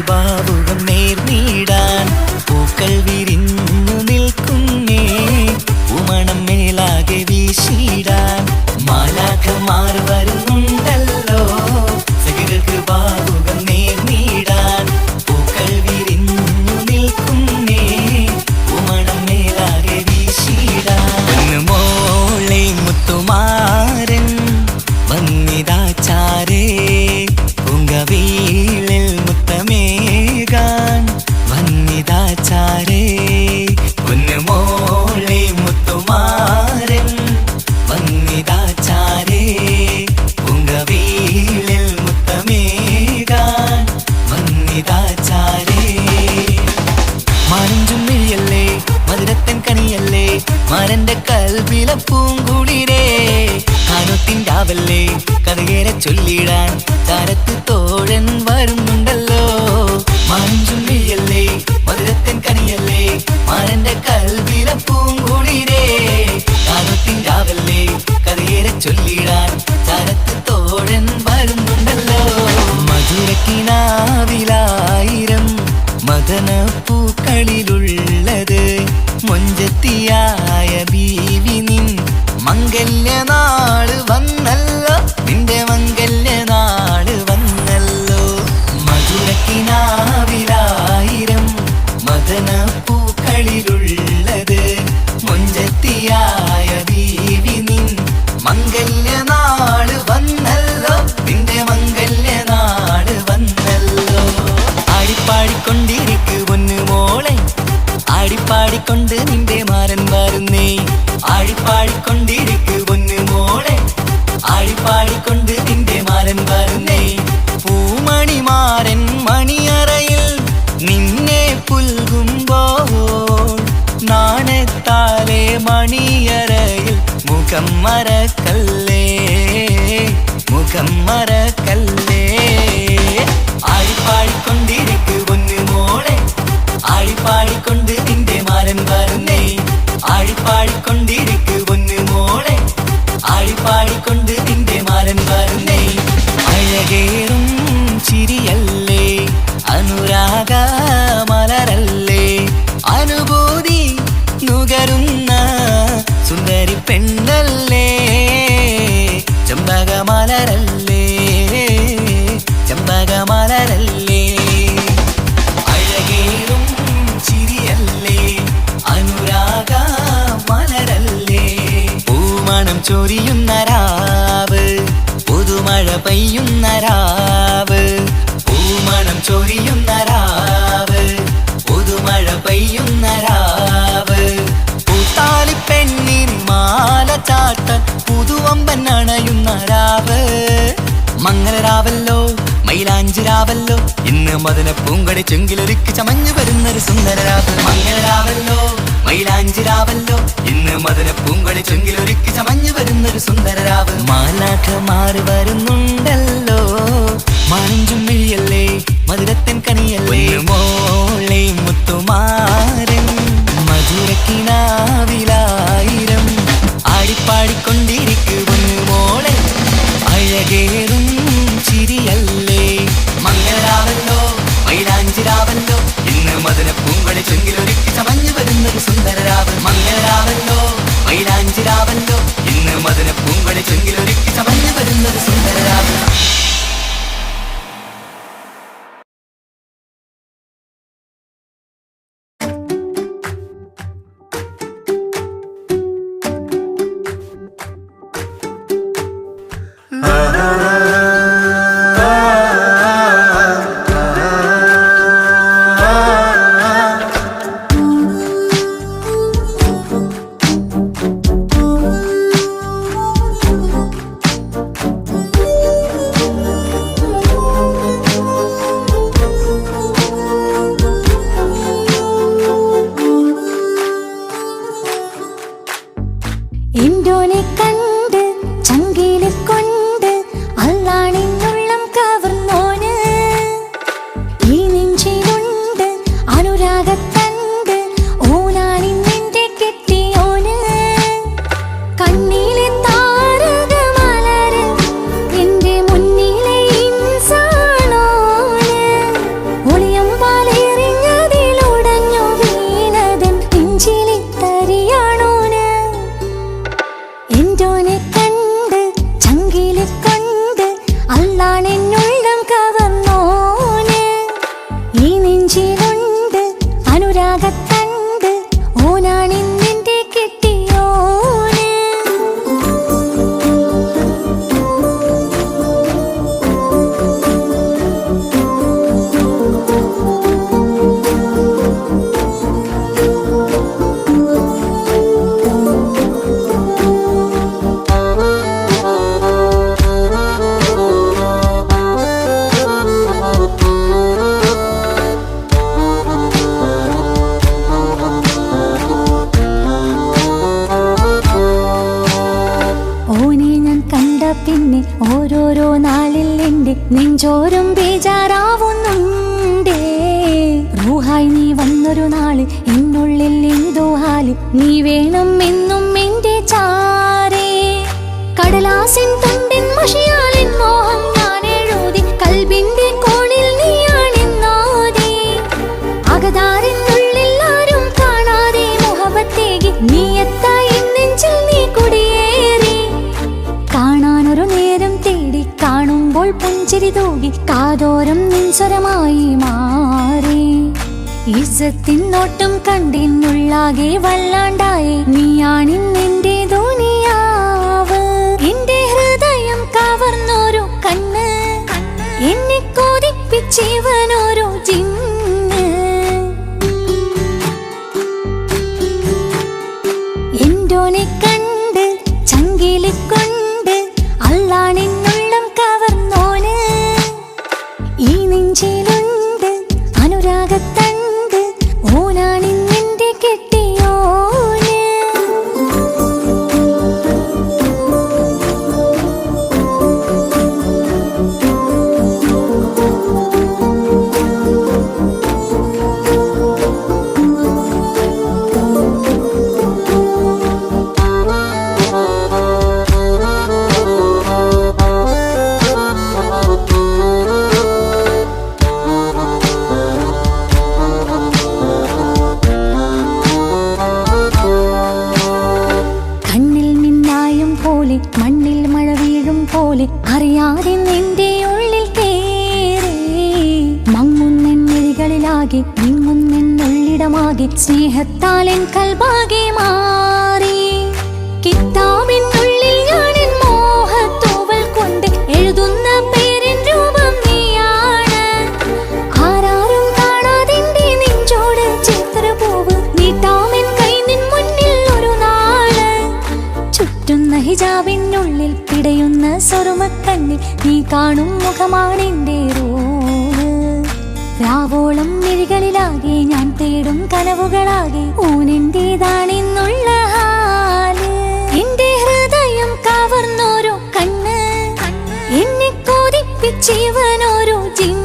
பாபுகம் நேர் நீடான். பூக்கள் விரிந்த കരത്തു തോഴൻ പാടിക്കൊണ്ട് നിന്റെ മാരൻ വരുന്നേ. ആടിപ്പാടിക്കൊണ്ടിരിക്കു പൊന്നു മോളെ. ആടിപ്പാടിക്കൊണ്ട് നിന്റെ മാരൻ വരുന്നേ. പൂമണിമാരൻ മണിയറയിൽ നിന്നെ പുൽകുമ്പോ നാണത്താലെ മണിയറയിൽ മുഖം മറക്കല്ലേ? മുഖം മറക്കല്ലേ? ആടിപ്പാടിക്കൊണ്ടിരിക്കു പൊന്നു മോളെ. ആടിപ്പാടിക്കൊണ്ട് பாடும் வன்னே ஆடிப்பாடிக் கொண்டிருக்க അതിനെ പൂങ്കടി ചെങ്കിലൊരുക്കി ചമഞ്ഞു വരുന്നൊരു സുന്ദരരാവ് മയ്യലരാവല്ലോ മൈലാഞ്ചിരാവല്ലോ ഇന്ന് മതിനെ പൂങ്കടി ചെങ്കിലൊരുക്കി ചമഞ്ഞു വരുന്നൊരു സുന്ദരരാവ് മാലാഖ മാറി വരുന്നുണ്ടല്ലോ മാനഞ്ചും മിഴിയല്ലേ മധുരത്തിൻ കണിയല്ലേ. മോളെ മുത്തുമാരൻ മധുരക്കിനാവിലായിരം ആടിപ്പാടിക്കൊണ്ടിരിക്കും മോളെ അഴകേറ നെഞ്ചോരം ബേജാറാവുന്നുണ്ടേ. റൂഹായി നീ വന്നൊരു നാൾ എന്നുള്ളിൽ എന്തോ ഹാൽ. നീ വേണം എന്നും എന്റെ ചാരേ. കടലാസിൻ തുണ്ടിൻ മഷിയാലിൻ പുഞ്ചിരി തൂകി കാതോരം നിൻസ്വരമായി മാറി. ഇസത്തിനോട്ടം കണ്ടിന്നുള്ളാകെ വല്ലാണ്ടായി. നീയാണിന്നെന്റെ ദുനിയാവ് സ്നേഹത്താലെൻ കൽബാകെ മാറി. കിതാബിനുള്ളിൽ മോഹത്തൂവൽ കൊണ്ട് എഴുതുന്ന പേരിൻ രൂപം കാണാതെ കൈ നിൻ മുന്നിൽ ഒരു ചുറ്റുന്ന ഹിജാബിനുള്ളിൽ പിടയുന്ന സ്വറുമക്കണ്ണിൽ നീ കാണും മുഖമാണെന്റെ റൂഹ് രാവോളം മിഴികളിലാകെ ഞാൻ തേടും കനവുകളാകെ. ഊനെന്റേതാണെന്നുള്ള എന്റെ ഹൃദയം കവർന്നോരോ കണ്ണ്. എന്നെ കൊതിപ്പിച്ചിവനോരോ ജിന്ന്